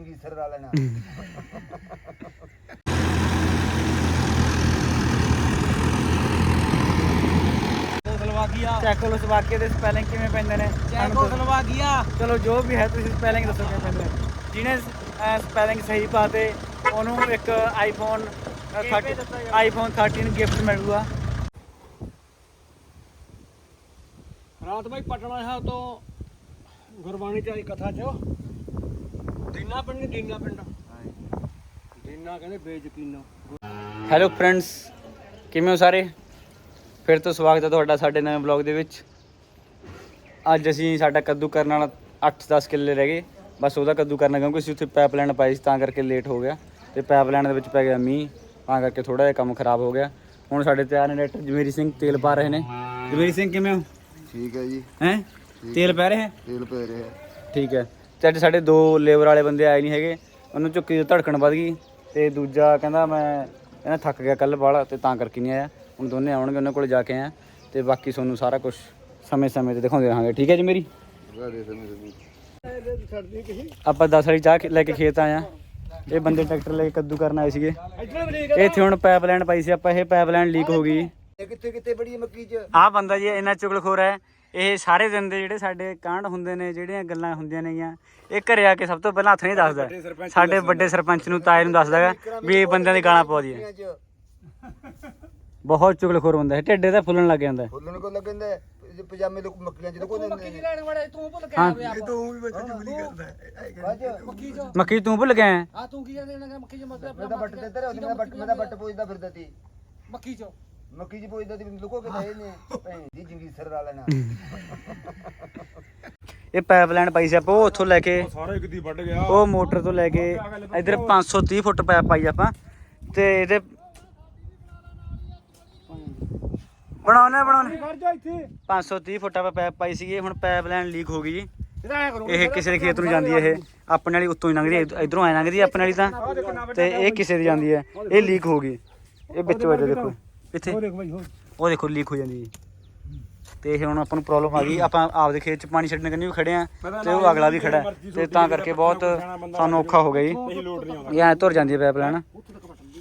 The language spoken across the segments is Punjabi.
ਚੰਗੀ ਸਿਰ ਲਾ ਲੈਣਾ। ਚੈਕੋਸਲੋਵਾਕੀਆ। ਚੈਕੋਸਲੋਵਾਕੀਆ ਦੇ ਸਪੈਲਿੰਗ ਕਿਵੇਂ ਪੈਂਦੇ ਨੇ? ਚੈਕੋਸਲੋਵਾਕੀਆ। ਚਲੋ ਜੋ ਵੀ ਹੈ ਤੁਸੀਂ ਸਪੈਲਿੰਗ ਦੱਸੋ ਕਿਵੇਂ ਪੈਂਦੇ ਨੇ। ਜਿਹਨੇ ਸਪੈਲਿੰਗ ਸਹੀ ਪਾਤੇ ਉਹਨੂੰ ਇੱਕ ਆਈਫੋਨ 30 ਆਈਫੋਨ 13 ਗਿਫਟ ਮਿਲੂਗਾ। ਰਾਤ ਬਾਈ ਪਟਨਾ ਸਾਹਿਬ ਤੋਂ ਗੁਰਬਾਣੀ ਚ ਆਈ ਕਥਾ ਚ। ਦੀਨਾ ਪਿੰਡ ਨੀ ਦੀਨਾ ਪਿੰਡ ਦੀਨਾ ਕਹਿੰਦੇ ਬੇਯਕੀਨਾ। ਹੈਲੋ ਫਰੈਂਡਸ ਕਿਵੇਂ ਹੋ ਸਾਰੇ? ਫਿਰ ਤੋਂ ਸਵਾਗਤ ਹੈ ਤੁਹਾਡਾ ਸਾਡੇ ਨਵੇਂ ਬਲੌਗ ਦੇ ਵਿੱਚ। ਅੱਜ ਅਸੀਂ ਸਾਡਾ ਕੱਦੂ ਕਰਨ ਵਾਲਾ 8-10 ਕਿੱਲੇ ਰਹਿ ਗਏ। ਬਸ ਉਹਦਾ ਕੱਦੂ ਕਰਨਾ ਕਿਉਂਕਿ ਅਸੀਂ ਉੱਥੇ ਪਾਈਪਲਾਈਨ ਪਾਈ ਸੀ ਤਾਂ ਕਰਕੇ ਲੇਟ ਹੋ ਗਿਆ। ਤੇ ਪਾਈਪਲਾਈਨ ਦੇ ਵਿੱਚ ਪੈ ਗਿਆ ਮੀਂਹ ਤਾਂ ਕਰਕੇ ਥੋੜਾ ਜਿਹਾ ਕੰਮ ਖਰਾਬ ਹੋ ਗਿਆ। ਹੁਣ ਸਾਡੇ ਤਿਆਰ ਨੇ ਡਾਕਟਰ ਜਮੇਰੀ ਸਿੰਘ ਤੇਲ ਪਾ ਰਹੇ ਨੇ। ਜਮੇਰੀ ਸਿੰਘ ਕਿਵੇਂ ਹੋ? ਠੀਕ ਹੈ ਜੀ। ਹੈ? ਤੇਲ ਪੈ ਰਿਹਾ? ਹੈ ਤੇਲ ਪੈ ਰਿਹਾ। ਠੀਕ ਹੈ। ਤੇ ਅੱਜ ਸਾਡੇ ਦੋ ਲੇਬਰ ਵਾਲੇ ਬੰਦੇ ਆਏ ਨਹੀਂ ਹੈਗੇ ਉਹਨੂੰ ਝੁੱਕੀ ਦੀ ਧੜਕਣ ਵੱਧ ਗਈ ਤੇ ਦੂਜਾ ਕਹਿੰਦਾ ਮੈਂ ਕਹਿੰਦਾ ਥੱਕ ਗਿਆ ਕੱਲ ਵਾਲਾ ਤੇ ਤਾਂ ਕਰਕੇ ਨਹੀਂ ਆਇਆ ਹੁਣ ਦੋਨੇ ਆਉਣਗੇ ਉਹਨਾਂ ਕੋਲ ਜਾ ਕੇ ਆਇਆ ਤੇ ਬਾਕੀ ਤੁਹਾਨੂੰ ਸਾਰਾ ਕੁਝ ਸਮੇਂ-ਸਮੇਂ ਤੇ ਦਿਖਾਉਂਦੇ ਰਹਾਂਗੇ ਠੀਕ ਹੈ ਜੀ ਮੇਰੀ? ਆਪਾਂ 10 ਵਾਲੀ ਚਾਹ ਲੈ ਕੇ ਖੇਤ ਆਇਆ ਇਹ ਬੰਦੇ ਟਰੈਕਟਰ ਲੈ ਕੇ ਕੱਦੂ ਕਰਨ ਆਏ ਸੀਗੇ। ਇੱਥੇ ਹੁਣ ਪਾਈਪਲਾਈਨ ਪਾਈ ਸੀ ਆਪਾਂ ਇਹ ਪਾਈਪਲਾਈਨ ਲੀਕ ਹੋ ਗਈ। ਕਿੱਥੇ ਕਿੱਥੇ ਬੜੀ ਮੱਕੀ ਚ? ਆਹ ਬੰਦਾ ਜੀ ਇੰਨਾ ਚੁਗਲਖੋਰ ਹੈ। ਇਹ ਸਾਰੇ ਦਿਨ ਦੇ ਜਿਹੜੇ ਸਾਡੇ ਕਾਂਡ ਹੁੰਦੇ ਨੇ ਜਿਹੜੀਆਂ ਗੱਲਾਂ ਹੁੰਦੀਆਂ ਨੇਗੀਆਂ ਇਹ ਘਰੇ ਆ ਕੇ ਸਭ ਤੋਂ ਪਹਿਲਾਂ ਹੱਥ ਨਹੀਂ ਦੱਸਦਾ। ਸਾਡੇ ਵੱਡੇ ਸਰਪੰਚ ਨੂੰ ਤਾਏ ਨੂੰ ਦੱਸਦਾ ਹੈਗਾ ਵੀ ਇਹ ਬੰਦਿਆਂ ਦੀ ਗਾਲਾਂ ਦਈਏ ਚ ਬਹੁਤ ਚੁਗਲਖੋਰ ਬੰਦਾ ਹੈ ਢਿੱਡੇ ਦਾ ਫੁੱਲਣ ਲੱਗ ਜਾਂਦਾ। ਹੈ। ਫੁੱਲਣ ਕੋ ਲੱਗਦਾ ਹੈ, ਇਹ ਪਜਾਮੇ ਲੋਕ ਮੱਕੀਆਂ ਚ ਕੋ ਦਿੰਦੇ ਨੇ। ਲੈਣ ਵਾਲੇ ਤੂੰ ਭੁੱਲ ਹਾਂ। ਤੂੰ ਵੀ ਬੱਚੇ ਚੁਗਲੀ ਕਰਦਾ ਅੱਜ ਮੱਕੀ ਚ ਮੱਕੀ ਤੂੰ ਭੁੱਲ ਗਿਆ ਹੈ? ਆ ਤੂੰ ਕੀ ਕਰਦੇ ਨਾ ਮੱਕੀ ਚ ਮਤਲਬ ਮੈਂ ਤਾਂ ਬੱਟ ਦੇ ਤੇਰੇ ਉਹਦੇ ਮੈਂ ਬੱਟ ਮੈਂ ਤਾਂ ਬੱਟ ਪੁੱਛਦਾ ਫਿਰਦਾ ਤੀ ਮੱਕੀ ਚ ਮੱਕੀ ਚ ਪੁੱਛਦਾ ਤੀ ਲੁਕੋ ਕੇ ਦਏ ਨੇ ਭੈਣ ਦੀ ਚੰਗੀ ਸਿਰ ਲਾ ਲੈਣਾ। ਇਹ ਪਾਈਪਲਾਈਨ ਪਾਈ ਸੀ ਆਪਾਂ ਉਹ ਉੱਥੋਂ ਲੈ ਕੇ ਸਾਰਾ ਇੱਕ ਦੀ ਵੱਢ ਗਿਆ। ਉਹ ਮੋਟਰ ਤੋਂ ਲੈ ਕੇ ਇਧਰ 530 ਫੁੱਟ ਪਾਈਪ ਪਾਈ ਆਪਾਂ। ਤੇ ਇਹਦੇ ਬਣਾਉਣੇ ਬਣਾਉਣੇ ਕਰ ਜਾ ਇੱਥੇ। 530 ਫੁੱਟ ਆਪਾਂ ਪਾਈਪ ਪਾਈ ਸੀਗੀ ਹੁਣ ਪਾਈਪਲਾਈਨ ਲੀਕ ਹੋ ਗਈ ਜੀ। ਇਹਦਾ ਐ ਕਰੋ ਇਹ ਕਿਸੇ ਦੇ ਖੇਤ ਨੂੰ ਜਾਂਦੀ ਹੈ ਇਹ। ਆਪਣੇ ਵਾਲੀ ਉੱਤੋਂ ਹੀ ਲੰਘਦੀ ਹੈ ਇਧਰੋਂ ਐ ਲੰਘਦੀ ਹੈ ਆਪਣੇ ਵਾਲੀ ਤਾਂ। ਤੇ ਇਹ ਕਿਸੇ ਦੀ ਜਾਂਦੀ ਹੈ। ਇਹ ਲੀਕ ਹੋ ਗਈ। ਇਹ ਵਿੱਚ ਵੱਜ ਦੇਖੋ ਇੱਥੇ? ਉਹ ਦੇਖ ਬਾਈ ਹੋਰ। ਉਹ ਦੇਖੋ ਲੀਕ ਹੋ ਜਾਂਦੀ ਹੈ ਤੇ ਇਹ ਹੁਣ ਆਪਾਂ ਨੂੰ ਪ੍ਰੋਬਲਮ ਆ ਗਈ। ਆਪਾਂ ਆਪਦੇ ਖੇਤ ਚ ਪਾਣੀ ਛੱਡਣ ਕੰਨੀ ਵੀ ਖੜੇ ਆ ਤੇ ਉਹ ਅਗਲਾ ਵੀ ਖੜਾ ਹੈ। ਤੇ ਤਾਂ ਕਰਕੇ ਬਹੁਤ ਸਾਨੂੰ ਔਖਾ ਹੋ ਗਿਆ ਜੀ। ਇਹ ਲੋਡ ਨਹੀਂ ਆਉਂਦਾ। ਇਹ ਐ ਤੁਰ ਜਾਂਦੀ ਹੈ ਪਾਈਪਲਾਈਨ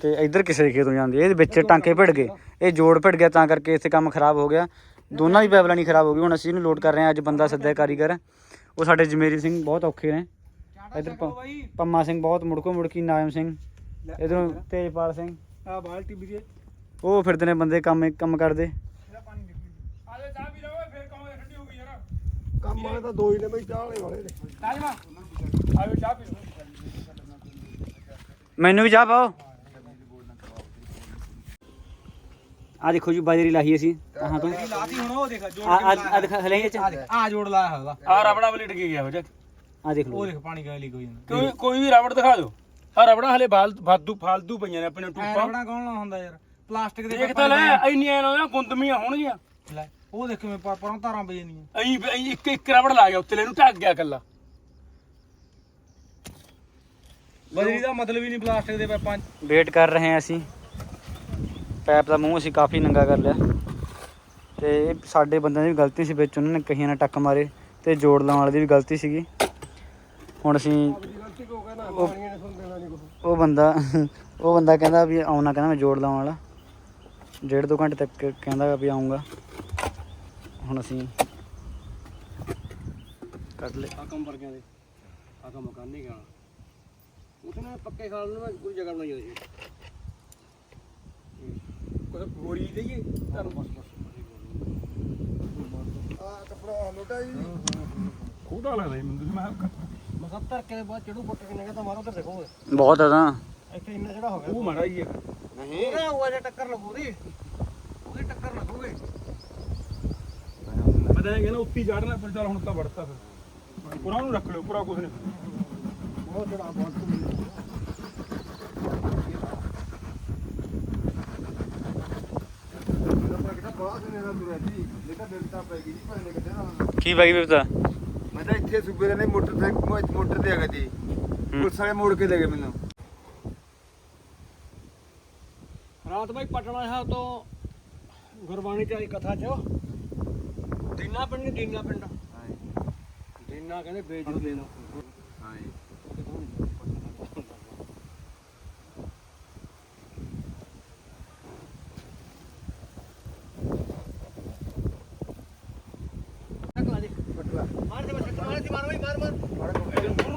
ਤੇ ਇੱਧਰ ਕਿਸੇ ਦੇ ਖੇਤ ਨੂੰ ਜਾਂਦੀ ਹੈ। ਇਹਦੇ ਵਿੱਚ ਟਾਂਕੇ ਭਿੜ ਗਏ। ਇਹ ਜੋੜ ਭਿੜ ਗਿਆ ਤਾਂ ਕਰਕੇ ਇੱਥੇ ਕੰਮ ਖਰਾਬ ਹੋ ਗਿਆ। ਦੋਨਾਂ ਦੀ ਪਾਈਪਲਾਈਨ ਹੀ ਖਰਾਬ ਹੋ ਗਈ। ਹੁਣ ਅਸੀਂ ਇਹਨੂੰ ਲੋਡ ਕਰ ਰਹੇ ਹਾਂ। ਅੱਜ ਬੰਦਾ ਸੱਦਿਆ ਕਾਰੀਗਰ। ਉਹ ਸਾਡੇ ਜਮੇਰੀ ਸਿੰਘ ਬਹੁਤ ਔਖੇ ਨੇ। ਇੱਧਰ ਪ- ਪੰਮਾ ਸਿੰਘ ਬਹੁਤ ਮੁੜਕੋ ਮੁੜਕੀ ਨਾਇਮ ਸਿੰਘ। ਇਧਰੋਂ ਤੇਜਪਾਲ ਸਿੰਘ। ਆ ਬਾਲਟੀ ਵੀਰੇ। ਉਹ ਫਿਰਦੇ ਨੇ ਬੰਦੇ ਕੰਮ ਕੰਮ ਕਰਦੇ। ਆਲੇ ਚਾਹ ਪੀ ਲਓ ਫੇਰ ਕਹੋਗੇ ਠੰਡੀ ਹੋ ਗਈ ਯਾਰ। ਕੰਮ ਵਾਲੇ ਤਾਂ ਦੋ ਹੀ ਨੇ ਬਈ ਚਾਹ ਵਾਲੇ ਵਾਲੇ ਨੇ। ਤਾਜਮਾ ਆਵੇ ਚਾਹ ਪੀ ਲਓ। ਮੈਨੂੰ ਵੀ ਚਾਹ ਪਾਓ। ਆ ਦੇਖੋ ਜੀ ਬਾਜਰੀ ਲਾਹੀ ਅਸੀਂ। ਹਾਂ ਤੋਂ ਲਾਤੀ ਹੁਣ ਉਹ ਦੇਖ ਜੋੜ ਆ ਆ ਦਿਖਾ ਹਲੇ ਇਹ ਚ ਆ ਜੋੜ ਲਾਇਆ ਹੋਗਾ ਆ ਰਬੜਾ ਵਾਲੀ ਡਿੱਗੀ ਗਿਆ ਹੋ ਜਾ ਆ ਦੇਖ ਲਓ ਉਹ ਦੇਖ ਪਾਣੀ ਕਿਵੇਂ ਲੀਕ ਹੋ। ਜਾਂਦਾ ਕੋਈ ਕੋਈ ਵੀ ਰਬੜ ਦਿਖਾ ਦਿਓ। ਆ ਰਬੜਾ ਹਲੇ ਫਾਲਤੂ ਫਾਲਤੂ ਪਈਆਂ ਨੇ ਆਪਣੇ ਟੂਪਾਂ। ਰਬੜਾ ਕੌਣ ਹੁੰਦਾ ਯਾਰ? ਪਲਾਸਟਿਕ ਦੇ ਦੇਖ ਤਾਂ ਲੈ ਇੰਨੀਆਂ ਨਾ ਗੁੰਦਮੀਆਂ ਹੋਣਗੀਆਂ। ਲੈ ਉਹ ਦੇਖ ਕਿਵੇਂ ਪਰ ਪਰਾਂ ਤਾਰਾਂ ਜਾਂਦੀਆਂ ਐਂ ਇੱਕ ਇੱਕ ਰਬੜ ਲਾ ਗਿਆ ਉੱਤੇ ਲੈ ਨੂੰ ਢੱਕ ਗਿਆ ਕੱਲਾ ਬਜਰੀ ਦਾ ਮਤਲਬ ਹੀ ਨਹੀਂ ਪਲਾਸਟਿਕ ਦੇ ਪੈਪਾਂ ਵੇਟ ਕਰ ਰਹੇ ਹਾਂ ਅਸੀਂ। ਪੈਪ ਦਾ ਮੂੰਹ ਅਸੀਂ ਕਾਫੀ ਨੰਗਾ ਕਰ ਲਿਆ। ਤੇ ਇਹ ਸਾਡੇ ਬੰਦਿਆਂ ਦੀ ਵੀ ਗਲਤੀ ਸੀ ਵਿੱਚ ਉਹਨਾਂ ਨੇ ਕਹੀਆਂ ਨੇ ਟੱਕ ਮਾਰੇ ਤੇ ਜੋੜ ਲਾਉਣ ਵਾਲੇ ਦੀ ਵੀ ਗਲਤੀ ਸੀਗੀ। ਹੁਣ ਅਸੀਂ ਉਹ ਬੰਦਾ ਉਹ ਬੰਦਾ ਕਹਿੰਦਾ ਵੀ ਆਉਣਾ ਕਹਿੰਦਾ ਮੈਂ ਜੋੜ ਲਾਉਣ ਵਾਲਾ। ਡੇਢ ਦੋ ਘੰਟੇ ਤੱਕ ਕਹਿੰਦਾ ਵੀ ਆਉਂਗਾ ਹੁਣ ਅਸੀਂ ਕੱਢ ਲੈ ਆ ਕੰਮ ਵਰਗਿਆਂ ਦੇ। ਆ ਕੰਮ ਮਕਾਨ ਨਹੀਂ ਗਿਆ। ਉੱਥੇ ਨਾ ਪੱਕੇ ਖਾਲ ਨੂੰ ਮੈਂ ਕੋਈ ਜਗ੍ਹਾ ਬਣਾਈ ਹੋਈ ਸੀ ਕੋਈ ਬੋਰੀ ਦੇਈਏ ਤੁਹਾਨੂੰ ਬਸ ਬਸ ਆ ਕੱਪੜਾ ਲੋਟਾ ਜੀ। ਖੂਦਾ ਲੱਗਦਾ ਜੀ ਮੈਨੂੰ ਮੈਂ ਮੈਂ 70 ਕੇ ਬਾਅਦ ਚੜੂ ਪੁੱਟ ਕੇ ਨਿਕਾ ਤਾਂ ਮਾਰੋ ਤੇ ਦੇਖੋ। ਬਹੁਤ ਆ ਤਾਂ। ਇੱਥੇ ਇੰਨਾ ਜਿਹੜਾ ਹੋ ਗਿਆ ਉਹ ਮਾਰਾ ਹੀ ਹੈ ਨਹੀਂ। ਉਹ ਅਜੇ ਟੱਕਰ ਲੱਗੂਗੀ ਉਹਦੀ। ਟੱਕਰ ਲੱਗੂਗੀ। ਮੈਂ ਤਾਂ ਇਹ ਕਹਿੰਦਾ ਉੱਤੀ ਚੜਨਾ ਪਰ ਚੱਲ ਹੁਣ ਤਾਂ ਵੜਤਾ ਫਿਰ। ਪੁਰਾ ਨੂੰ ਰੱਖ ਲਿਓ ਪੁਰਾ ਕੁਝ ਨਹੀਂ। ਬਹੁਤ ਜਿਹੜਾ ਬਹੁਤ ਨੇ ਨਾ ਜੀ ਤਾਂ ਤਾਂ ਪੈ ਗਈ ਜੀ ਨਾ ਕੀ ਬਤਾ ਮੈਂ ਤਾਂ ਇੱਥੇ ਸੂਬੇ ਨੇ ਮੋਟਰਸਾਈਕਲ ਮੋਟਰ ਤੇ ਆ ਗਈ ਜੀ। ਪੁਲਿਸ ਵਾਲੇ ਮੋੜ ਕੇ ਲੈ ਗਏ ਮੈਨੂੰ। શાંતભાઈ પટણા સાહેબ તો ગુરબાણી ચારી કથા છો દીના પિંડ ને દીના પિંડ દીના ਕਹਿੰਦੇ ભેજો દેનો માર દે માર માર માર માર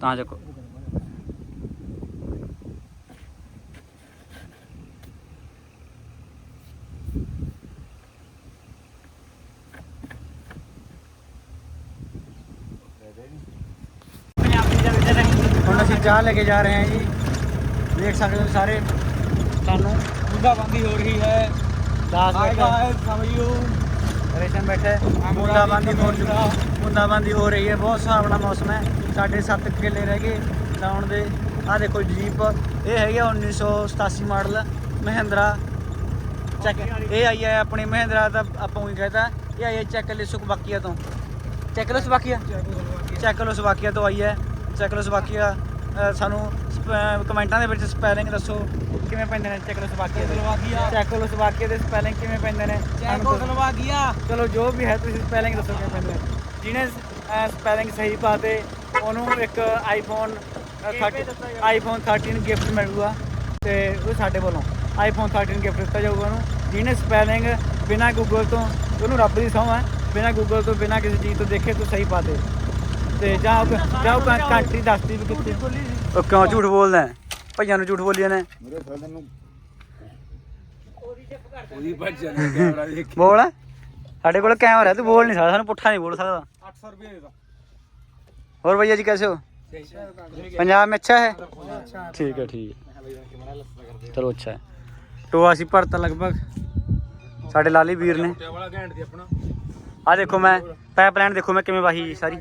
ਤਾਂ ਚੱਕੋ ਹੁਣ ਅਸੀਂ ਚਾਹ ਲੈ ਕੇ ਜਾ ਰਹੇ ਹਾਂ ਜੀ। ਦੇਖ ਸਕਦੇ ਹੋ ਸਾਰੇ। ਸਾਨੂੰ ਬੁੱਧਾਬੰਦੀ ਹੋ ਰਹੀ ਹੈ। ਦਾਸ ਬੈਠਾ। ਸਮਝਿਓ। ਰੇਸ਼ਨ ਬੈਠੇ ਬੂੰਦਾਬਾਂਦੀ ਹੋ ਬੂੰਦਾਬਾਂਦੀ ਹੋ ਰਹੀ ਹੈ। ਬਹੁਤ ਸੁਹਾਵਣਾ ਮੌਸਮ ਹੈ। ਸਾਡੇ 7 ਕਿੱਲੇ ਰਹਿ ਗਏ ਲਾਉਣ ਦੇ। ਆਹ ਦੇਖੋ ਜੀਪ ਇਹ ਹੈਗੀ ਆ 1987 ਮਾਡਲ ਮਹਿੰਦਰਾ। ਚੱਕ ਇਹ ਆਈ ਹੈ ਆਪਣੀ ਮਹਿੰਦਰਾ ਦਾ ਆਪਾਂ ਉਹੀ ਕਹਤਾ। ਇਹ ਆਈ ਹੈ ਚੈਕੋਸਲੋਵਾਕੀਆ ਤੋਂ। ਚੈਕੋਸਲੋਵਾਕੀਆ ਚੈਕੋਸਲੋਵਾਕੀਆ ਤੋਂ ਆਈ ਹੈ ਚੈਕੋਸਲੋਵਾਕੀਆ ਅ, ਸਾਨੂੰ ਸਪ- ਕਮੈਂਟਾਂ ਦੇ ਵਿੱਚ ਸਪੈਲਿੰਗ ਦੱਸੋ ਕਿਵੇਂ ਪੈਂਦੇ ਨੇ ਚੈਕੋਸਲੋਵਾਕੀਆ ਦੇ। ਚੈਕੋਸਲੋਵਾਕੀਆ। ਚੈਕੋਸਲੋਵਾਕੀਆ ਦੇ ਸਪੈਲਿੰਗ ਕਿਵੇਂ ਪੈਂਦੇ ਨੇ? ਸਾਨੂੰ ਦੱਸੋ। ਚੈਕੋਸਲੋਵਾਕੀਆ ਚਲੋ ਜੋ ਵੀ ਹੈ ਤੁਸੀਂ ਸਪੈਲਿੰਗ ਦੱਸੋ ਕਿਵੇਂ ਪੈਂਦੇ ਜਿਹਨੇ ਸਪੈਲਿੰਗ ਸਹੀ ਪਾਤੇ ਉਹਨੂੰ ਇੱਕ ਆਈਫੋਨ 30 ਆਈਫੋਨ 13 ਗਿਫਟ ਮਿਲੂਗਾ ਤੇ ਉਹ ਸਾਡੇ ਵੱਲੋਂ ਆਈਫੋਨ 13 ਗਿਫਟ ਦਿੱਤਾ ਜਾਊਗਾ ਉਹਨੂੰ। ਜਿਹਨੇ ਸਪੈਲਿੰਗ ਬਿਨਾ ਗੂਗਲ ਤੋਂ ਉਹਨੂੰ ਰੱਬ ਦੀ ਸਹੁੰ ਹੈ। ਬਿਨਾ ਗੂਗਲ ਤੋਂ ਬਿਨਾ ਕਿਸੇ ਚੀਜ਼ ਤੋਂ ਦੇਖੇ ਤੂੰ ਸਹੀ ਪਾਤੇ ਤੇ ਜਾਂ ਜਾਂ ਉਹ ਕੰਟਰੀ ਦੱਸਦੀ ਵੀ ਕਿੱਥੇ। ਉਹ ਕਿਉਂ ਝੂਠ ਬੋਲਦਾ ਹੈ? ਭਈਆਂ ਨੂੰ ਝੂਠ ਬੋਲੀਆਂ ਨੇ। ਉਹਦੀ ਭੱਜ ਜਾਂਦੀ ਕੈਮਰਾ ਦੇਖ ਬੋਲ। ਸਾਡੇ ਕੋਲ ਕੈਮਰਾ ਹੈ, ਤੂੰ ਬੋਲ ਨਹੀਂ ਸਕਦਾ ਸਾਨੂੰ ਪੁੱਠਾ ਨਹੀਂ ਬੋਲ ਸਕਦਾ। 800 ਰੁਪਏ ਦੇ ਦੋ। और भैया जी कैसे हो पंजाब में अच्छा है ठीक है ठीक है चलो अच्छा है तो ਅਸੀਂ ਭਰਤਾ ਲਗਭਗ ਸਾਡੇ ਲਾਲੀ ਵੀਰ ਨੇ ਵਾਲਾ ਘੈਂਟ ਦੀ ਆਪਣਾ ਆ ਦੇਖੋ ਮੈਂ ਪਾਈਪ ਲਾਈਨ ਦੇਖੋ ਮੈਂ ਕਿਵੇਂ ਵਾਹੀ ਸਾਰੀ